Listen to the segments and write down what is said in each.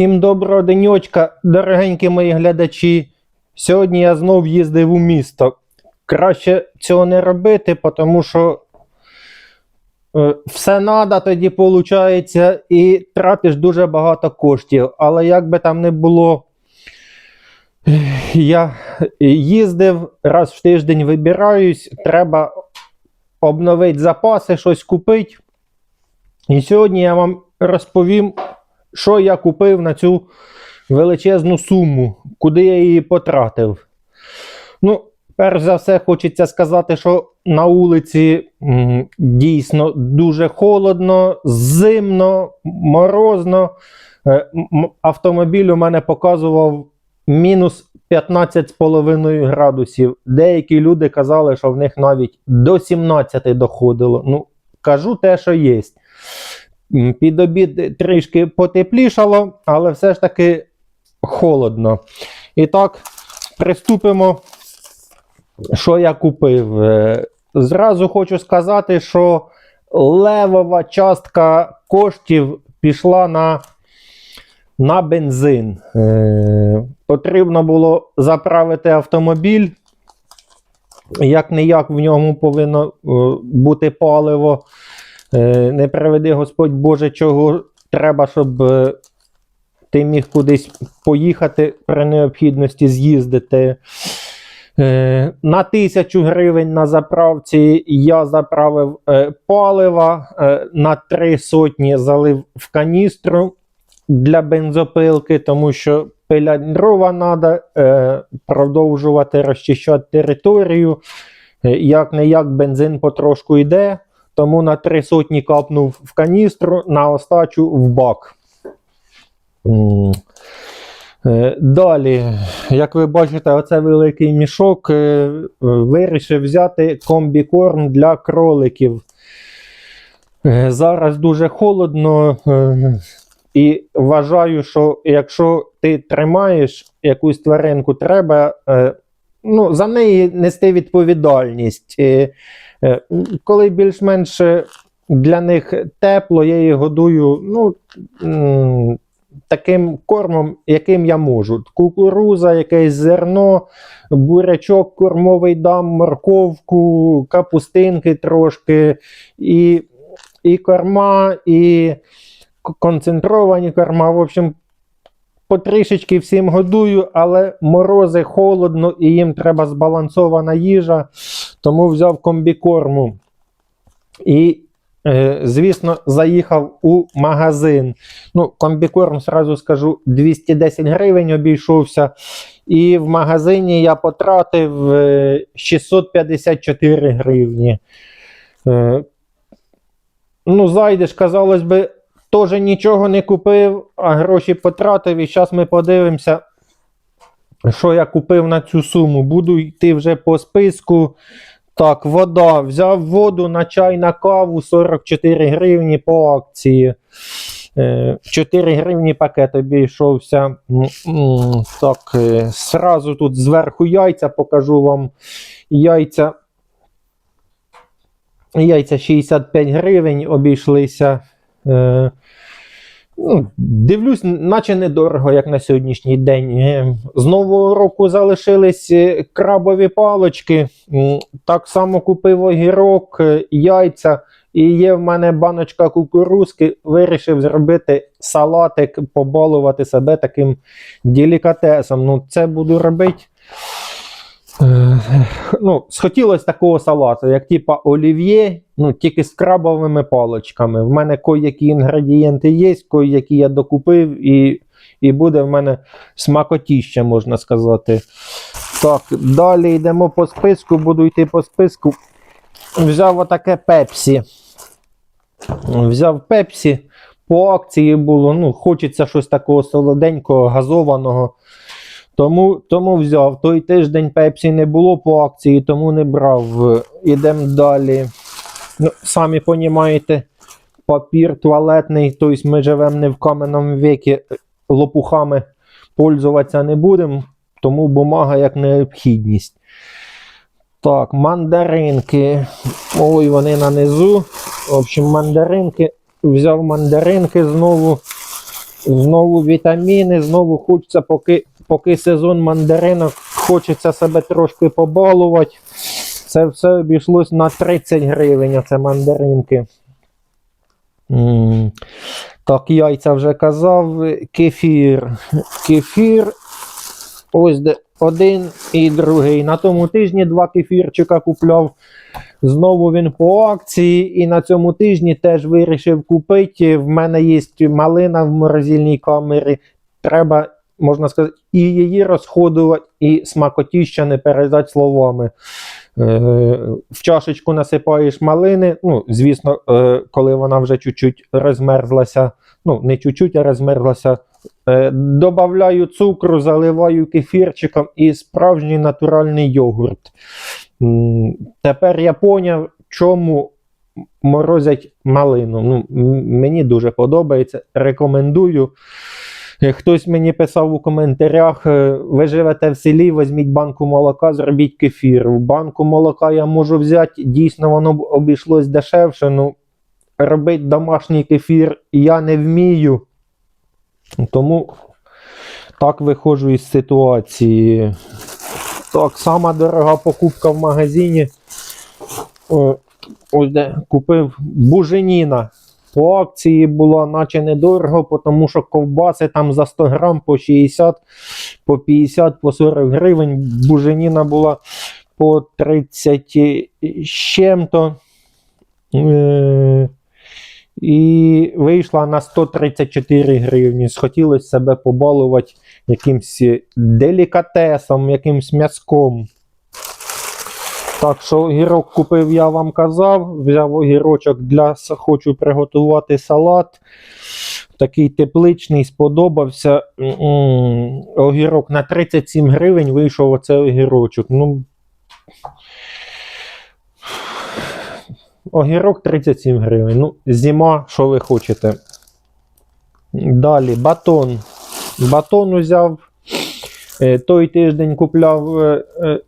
Всім доброго денечка, дорогенькі мої глядачі. Сьогодні я знов їздив у місто. Краще цього не робити, тому що е, все надо, тоді виходить, і тратиш дуже багато коштів. Але як би там не було, я їздив раз в тиждень вибираюсь, треба обновити запаси, щось купити. І сьогодні я вам розповім, що я купив на цю величезну суму, куди я її потратив. Ну, перш за все, хочеться сказати, що на вулиці дійсно дуже холодно, зимно, морозно. Е, Автомобіль у мене показував мінус 15,5 градусів. Деякі люди казали, що в них навіть до 17 доходило. Ну, кажу те, що є. Під обід трішки потеплішало, але все ж таки холодно. І так, приступимо, що я купив. Е, Зразу хочу сказати, що левова частка коштів пішла на, на бензин. Е, Потрібно було заправити автомобіль. Як не як в ньому повинно е, бути паливо. Е, Не приведи Господь Боже, чого треба, щоб е, ти міг кудись поїхати при необхідності з'їздити. Е, На тисячу гривень на заправці я заправив палива, на три сотні залив в каністру для бензопилки, тому що пилять дрова треба продовжувати розчищати територію. Як не як бензин потрошку йде, тому на три сотні капнув в каністру, на остачу в бак. Е, Далі, як ви бачите, оце великий мішок. е, Вирішив взяти комбікорм для кроликів. Е, Зараз дуже холодно. І вважаю, що якщо ти тримаєш якусь тваринку, треба ну, за неї нести відповідальність. Е, Коли більш-менш е, для них тепло, я їх годую ну, таким кормом, яким я можу. Кукуруза, якесь зерно, бурячок кормовий дам, морковку, капустинки трошки, і, і корма, і концентровані корма. В общем, потрішечки всім годую, але морози холодно і їм треба збалансована їжа, тому взяв комбікорму. І, е, звісно, заїхав у магазин. Ну, комбікорм, сразу скажу, 210 гривень обійшовся. І в магазині я потратив е, 654 гривні. Е, Ну, зайдеш, казалось би, теж нічого не купив, а гроші потратив. І зараз ми подивимося, що я купив на цю суму. Буду йти вже по списку. Так, вода. Взяв воду на чай на каву 44 гривні по акції. Е, 4 гривні пакет обійшовся. Так, е, сразу тут зверху яйця покажу вам. Яйця. Яйця 65 гривень обійшлися. Е, ну, дивлюсь, наче недорого, як на сьогоднішній день. Е, З нового року залишились е, крабові палочки. Так само купив огірок, е, яйця. І є в мене баночка кукурузки. Вирішив зробити салатик, побалувати себе таким делікатесом. Ну, це буду робити. Е, ну, схотілося такого салату, як типа олів'є, ну, тільки з крабовими палочками. В мене кої-які інгредієнти є, кої-які я докупив, і, і буде в мене смакотіще, можна сказати. Так, далі йдемо по списку, буду йти по списку. Взяв отаке пепсі. Взяв пепсі. По акції було, ну, хочеться щось такого солоденького, газованого. Тому, тому взяв. Той тиждень Пепсі не було по акції, тому не брав. Ідемо далі. Ну, самі розумієте, папір туалетний, тобто ми живемо не в каменному віці, лопухами пользуватися не будемо, тому бумага як необхідність. Так, мандаринки. Ой, вони на низу. В общем, мандаринки. Взяв мандаринки знову. Знову вітаміни, знову хочеться, поки, поки сезон мандаринок, хочеться себе трошки побалувати. Це все обійшлось на 30 гривень, а це мандаринки. М, Так, яйця вже казав. Кефір. Кефір. Ось де один і другий. На тому тижні два кефірчика купляв. Знову він по акції, і на цьому тижні теж вирішив купити. В мене є малина в морозильній камері. Треба, можна сказати, і її розходувати, і смакотіща не передати словами. Е, в чашечку насипаєш малини. Ну, звісно, е, коли вона вже чуть-чуть розмерзлася, ну, не чуть-чуть, а розмерзлася. Е, добавляю цукру, заливаю кефірчиком і справжній натуральний йогурт. Тепер я поняв, чому морозять малину. Ну, мені дуже подобається. Рекомендую. Е, Хтось мені писав у коментарях: е, ви живете в селі, візьміть банку молока, зробіть кефір. В банку молока я можу взяти, дійсно, воно обійшлось дешевше. Ну, робити домашній кефір я не вмію. Тому так виходжу із ситуації. Так, сама дорога покупка в магазині. О, ось де купив буженіна. По акції була наче недорого, тому що ковбаси там за 100 грам по 60, по 50, по 40 гривень. Буженіна була по 30 з чим-то. Е, і вийшла на 134 гривні. Схотілося себе побалувати якимсь делікатесом, якимсь м'язком. Так що огірок купив, я вам казав. Взяв огірочок для хочу приготувати салат. Такий тепличний, сподобався. Огірок на 37 гривень вийшов оцей огірочок. Ну, огірок 37 гривень. Ну, зима, що ви хочете. Далі батон. Батон узяв. Е, Той тиждень купляв е, е,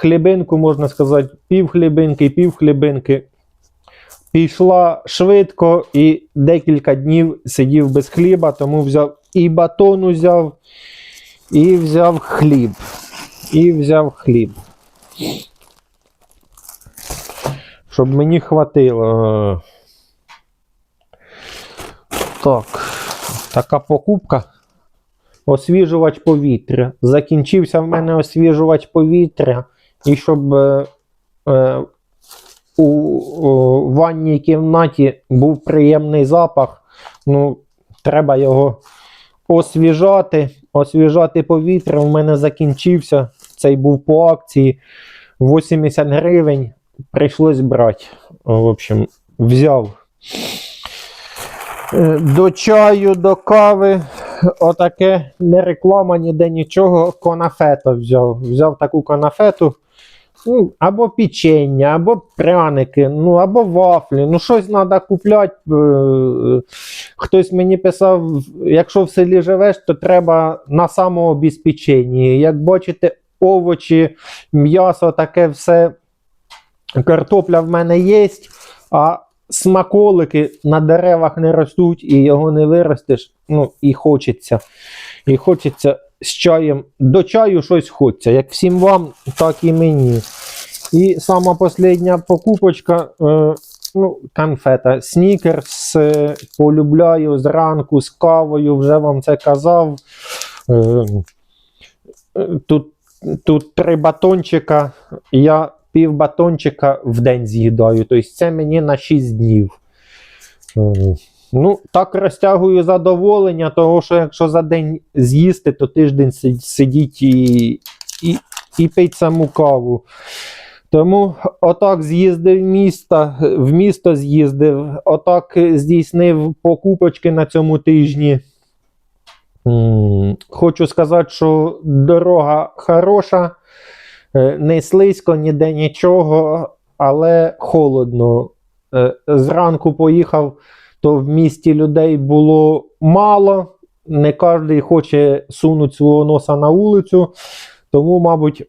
хлібинку, можна сказати, пів хлібинки, пів хлібинки. Пішла швидко і декілька днів сидів без хліба, тому взяв і батон узяв, і взяв хліб. І взяв хліб. Щоб мені хватило. Так, така покупка. Освіжувач повітря. Закінчився в мене освіжувач повітря. І щоб е, е, у, у ванній кімнаті був приємний запах, ну, треба його освіжати. Освіжати повітря. В мене закінчився. Цей був по акції 80 гривень. Прийшлось брати. В общем, взяв. Е, До чаю, до кави. Отаке не реклама, ніде нічого. Конафето взяв. Взяв таку конафету. Ну, або печення, або пряники, ну, або вафлі. Ну, щось треба купляти. Е, Хтось мені писав, якщо в селі живеш, то треба на самообезпеченні. Як бачите, овочі, м'ясо, таке все. Картопля в мене є, а смаколики на деревах не ростуть і його не виростеш. Ну, і хочеться. І хочеться з чаєм. До чаю щось хочеться. Як всім вам, так і мені. І сама остання покупочка. Е, ну, конфета. Снікерс е, полюбляю зранку з кавою, вже вам це казав. Е, е, тут, тут три батончика. Я пів батончика в день з'їдаю. Тобто це мені на 6 днів. Е, Ну, так розтягую задоволення, того що якщо за день з'їсти, то тиждень сидіть і, і, і пить саму каву. Тому отак з'їздив в місто, в місто з'їздив, отак здійснив покупочки на цьому тижні. Хочу сказати, що дорога хороша, е, не слизько, ніде нічого, але холодно. Е, Зранку поїхав, то в місті людей було мало. Не кожен хоче сунути свого носа на вулицю, тому, мабуть,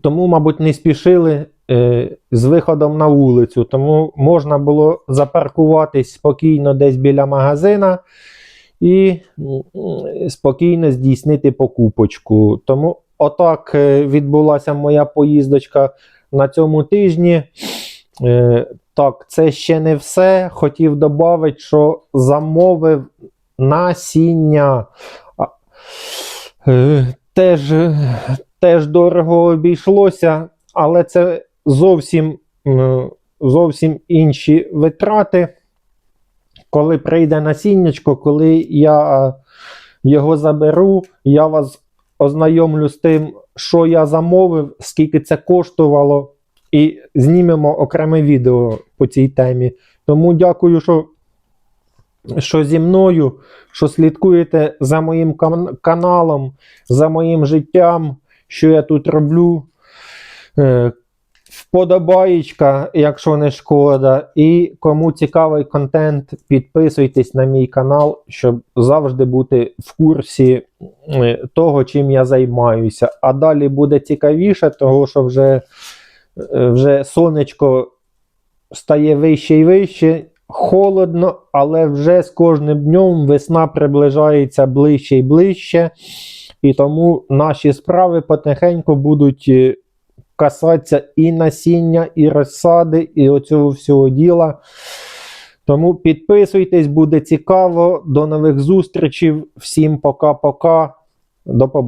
тому, мабуть, не спішили е, з виходом на вулицю. Тому можна було запаркуватись спокійно десь біля магазина і спокійно здійснити покупочку. Тому отак е, відбулася моя поїздочка на цьому тижні. Е, Так, це ще не все. Хотів додати, що замовив насіння. Е, Теж, теж дорого обійшлося, але це зовсім, зовсім інші витрати. Коли прийде насіннячко, коли я його заберу, я вас ознайомлю з тим, що я замовив, скільки це коштувало, і знімемо окреме відео по цій темі. Тому дякую, що, що зі мною, що слідкуєте за моїм кан- каналом, за моїм життям, що я тут роблю. Е, Вподобаєчка, якщо не шкода. І кому цікавий контент, підписуйтесь на мій канал, щоб завжди бути в курсі е, того, чим я займаюся. А далі буде цікавіше, того що вже, вже сонечко стає вище і вище. Холодно, але вже з кожним днем весна приближається ближче і ближче. І тому наші справи потихеньку будуть е, касатися і насіння, і розсади, і оцього всього діла. Тому підписуйтесь, буде цікаво. До нових зустрічей. Всім пока-пока. До побачення.